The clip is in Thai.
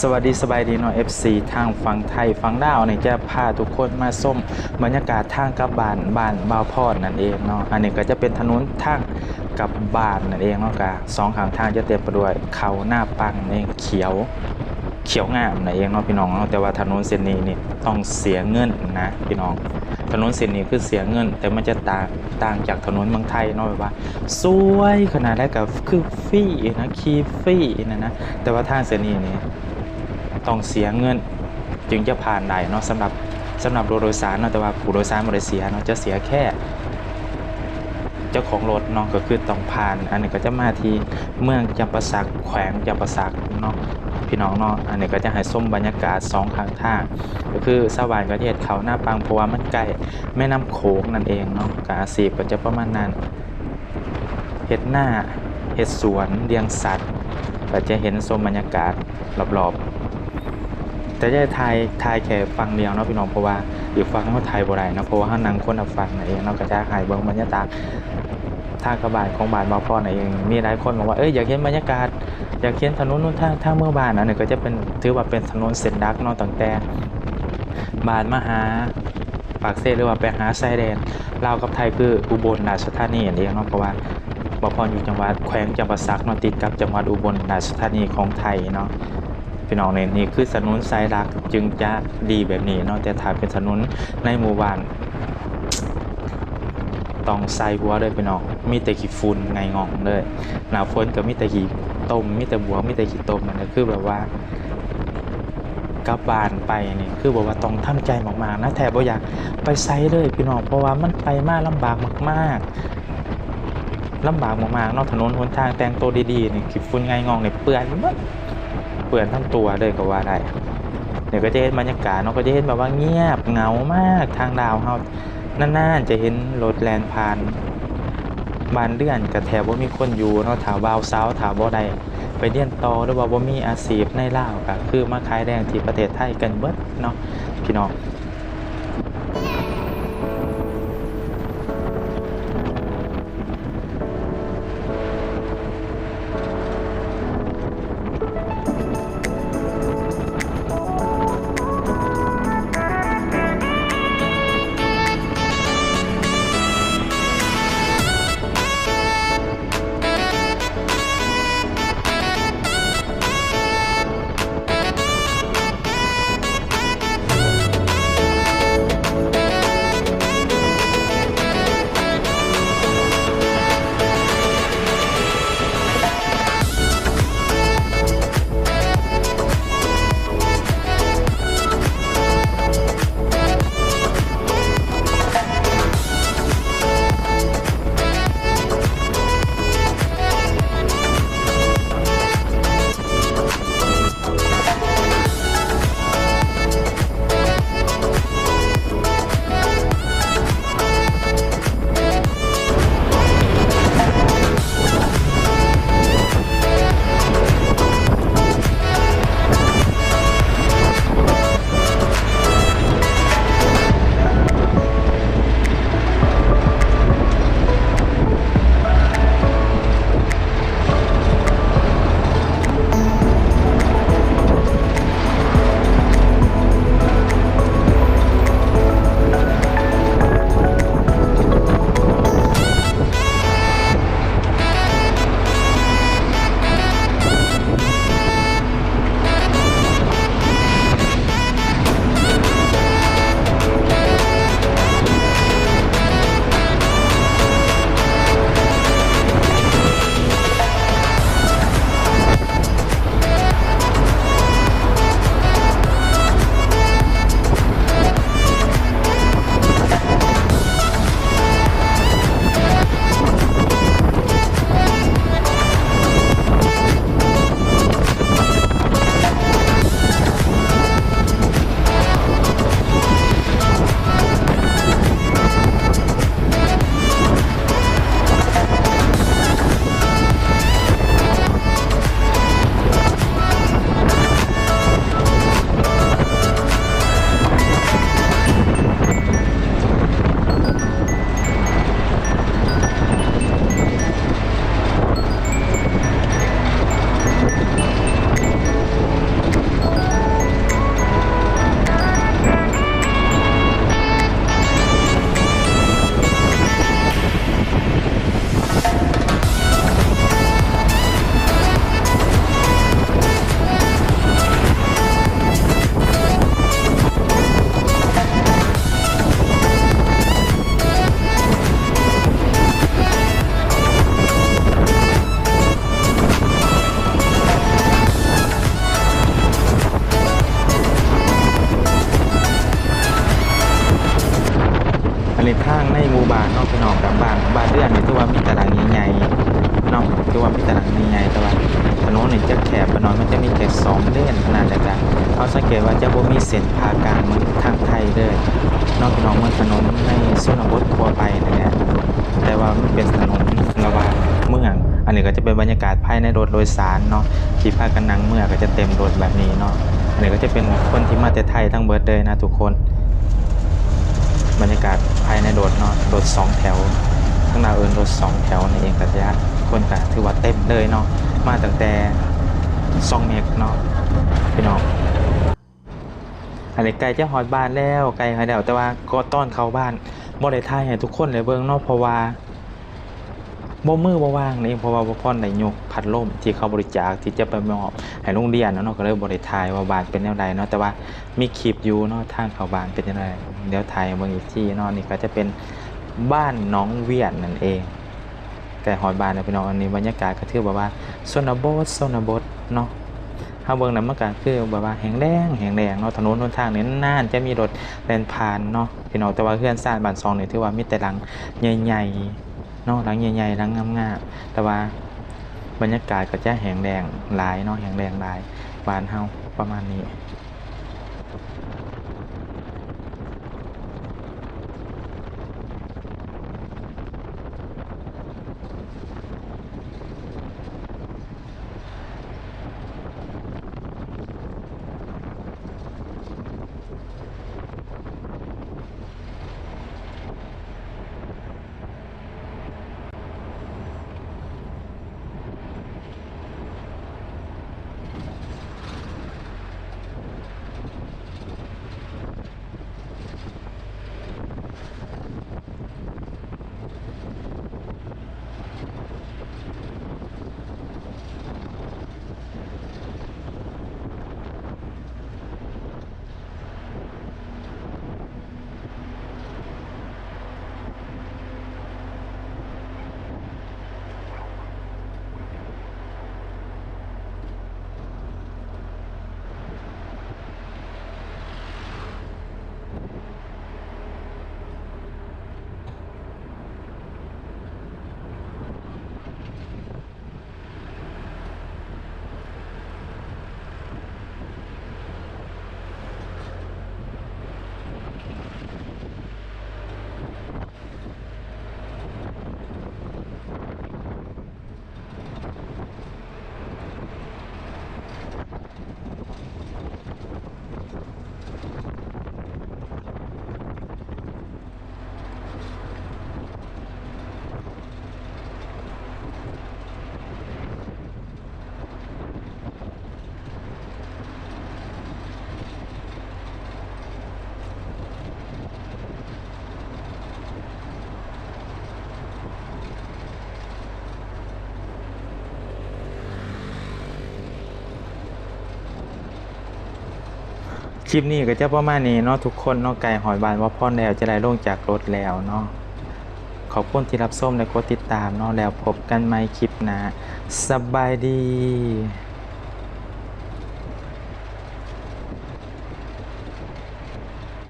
สวัสดีสบายดีเนาะ FC ทางฝั่งไทยฝั่งดาวเนี่ยจะพาทุกคนมาส้มบรรยากาศทางกับบ้านบ้านบาวพอดนั่นเองเนาะอันนี้ก็จะเป็นถนนทางกับบ้านนั่นเองเนาะกะสองข้างทางจะเต็มไปด้วยเขาหน้าปังนี่เขียวเขียวงามนั่นเองเนาะพี่น้องเนาะแต่ว่าถนนเส้นนี้นี่ต้องเสียเงินนะพี่น้อง ถนนเส้นนี้คือเสียเงิน แต่มันจะต่างต่างจากถนนเมืองไทยเนาะแบบว่า สวยขนาดได้กับคือฟรีนะคีฟรีนะนะแต่ว่าทางเส้นนี้นี่ ต้องเสียเงิน จึงจะผ่านได้เนาะสำหรับสำหรับรถโดยสารเนาะแต่ว่าผู้โดยสารบริเสียเนาะจะเสียแค่เจ้าของรถเนาะก็คือต้องผ่าน อันนี้ก็จะมาที่เมืองจำปาสักแขวงจำปาสักเนาะพี่น้องเนาะอันนี้ก็จะให้ส้มบรรยากาศสองข้างทางก็คือสวรรค์ก็จะเห็นเขาหน้าปังเพราะว่ามันใกล้แม่น้ำโขงนั่นเองเนาะกาสีก็จะประมาณนั้นเห็ดหน้าเห็ดสวนเลี้ยงสัตว์ก็จะเห็นชมบรรยากาศรอบๆ แต่จะถ่ายถ่ายแค่ฟังเดียวเนาะพี่น้องเพราะว่าอีกฟังเขาถ่ายบ่ได้เนาะเพราะว่าเขานั่งคนละฟังนั่นเองเนาะก็จะหายเบิ่งบรรยากาศทางกระบาดของบานบาพ่อนั่นเองมีหลายคนบอกว่าเอ้ยอยากเห็นบรรยากาศอยากเห็นถนนนู้นทางทางเมื่อบ้านอันนี้ก็จะเป็นถือว่าเป็นถนนเส้นดักเนาะตั้งแต่บานมหาปากเซหรือว่าไปหาชายแดนลาวกับไทยคืออุบลราชธานีนั่นเองเนาะเพราะว่าบพรอยู่จังหวัดแขวงจำปาสักเนอติดกับจังหวัดอุบลราชธานีของไทยเนาะ พี่น้องเนี่ยนี่คือถนนสายหลักจึงจะดีแบบนี้เนาะแต่ถ้าเป็นถนนในหมู่บ้านต้องใส่หัวเลยพี่น้องมีแต่ขี้ฝุ่นไงงองเลยหนาวฝนก็มีแต่ขี้ต้มมีแต่บัวมีแต่ขี้ต้มมันก็คือแบบว่ากลับบ้านไปนี่คือบอกว่าต้องทำใจมากๆนะแถบบ่อยากไปไซเลยพี่น้องเพราะว่ามันไปมากลำบากมากๆลำบากมากๆนอกถนนหนทางแต่งตัวดีๆนี่ขี้ฝุ่นไงงองเนี่ยเปื้อนหมด เปื้อนทั้งตัวเลยก็ว่าได้เดี๋ยวก็จะเห็นบรรยากาศเนาะก็จะเห็นแบบว่าเงียบเหงามากทางดาวเฮานานๆจะเห็นรถแลนผ่านบานเดือนกับแถบว่ามีคนอยู่เนาะถาวบาวเซาถาวบ่ได้ไปเรียนต่อหรือว่าบ่มีอาชีพในลาวก็คือมาขายแดงที่ประเทศไทยกันเบิดเนาะพี่น้อง นนี้ทางในหมู่บ้านเนาะพี่น้องกับบ้านบ้านเรือนนี่ถือว่ามีตารางใหญ่ๆเนาะถือว่ามีตารางใหญ่ๆแต่ว่าถนนนี่จะแคบไปหน่อยมันจะมีแค่สองเลนขนาดเดียวกันเขาสังเกตว่าจะบ่มีเส้นผ่ากลางเหมือนทางไทยเลยนาะพี่น้องเมือนถนนในชนบททั่วไปนั่นะแต่ว่ามันเป็นถนนระหว่างเมืองอันนี้ก็จะเป็นบรรยากาศภายในรถโดยสารเนาะที่พากันนั่งเมื่อก็จะเต็มรถแบบนี้เนาะอันนี้ก็จะเป็นคนที่มาแต่ไทยทั้งเบิร์ดเลยนะทุกคน บรรยากาศภายในโดดเนาะโดดสองแถวข้างหน้าเอินรถสองแถวในเองกัจะคนก็ถือว่าเต็มเลยเนาะมาตั้งแต่ซองเมกเนาะพี่น้องอันนี้ไกลจะหอดบ้านแล้วไกลหอยแล้วแต่ว่าก็ต้อนเข้าบ้านบ่ได้ทายให้ทุกคนเลยเบิ่งเนาะเพราะว่า บ่มือบ่ว่างนี่เพราะว่าบ่พรได้ยกพัดลมที่เขาบริจาคที่จะไปมอบให้โรงเรียนเนาะก็เลยบ่ไทายว่าบานเป็นแนวใดเนาะแต่ว่ามีคลิปอยู่เนาะทางเขาบานเป็นจังไดเดี๋ยวถ่ายเบิ่งอีกที่เนาะนี่ก็จะเป็นบ้านน้องเวียนนั่นเองไก่หอยบานนะพี่น้องอันนี้บรรยากาศก็ถือแบบว่าชนบทชนบทเนาะถ้าเบิ่งนั้นมันก็คือแบบว่าแห้งแรงแห้งแรงเนาะถนนหนทางนี่นานจะมีรถเดินผ่านเนาะพี่น้องแต่ว่าเพื่อนซ่านบ้านซองนี่ยถือว่ามีแต่หลังใหญ่ๆ เนาะหลังใหญ่ๆหลังงามๆแต่ว่าบรรยากาศก็จะแหงแดงหลายเนาะแหงแดงหลายบ้านเฮาประมาณนี้ คลิปนี้ก็จะประมาณนี้เนาะทุกคนเนาะไก่หอยบานว่าพ่อแล้วจะได้ลงจากรถแล้วเนาะขอบคุณที่รับส้มและกดติดตามเนาะแล้วพบกันใหม่คลิปหน้าสบายดี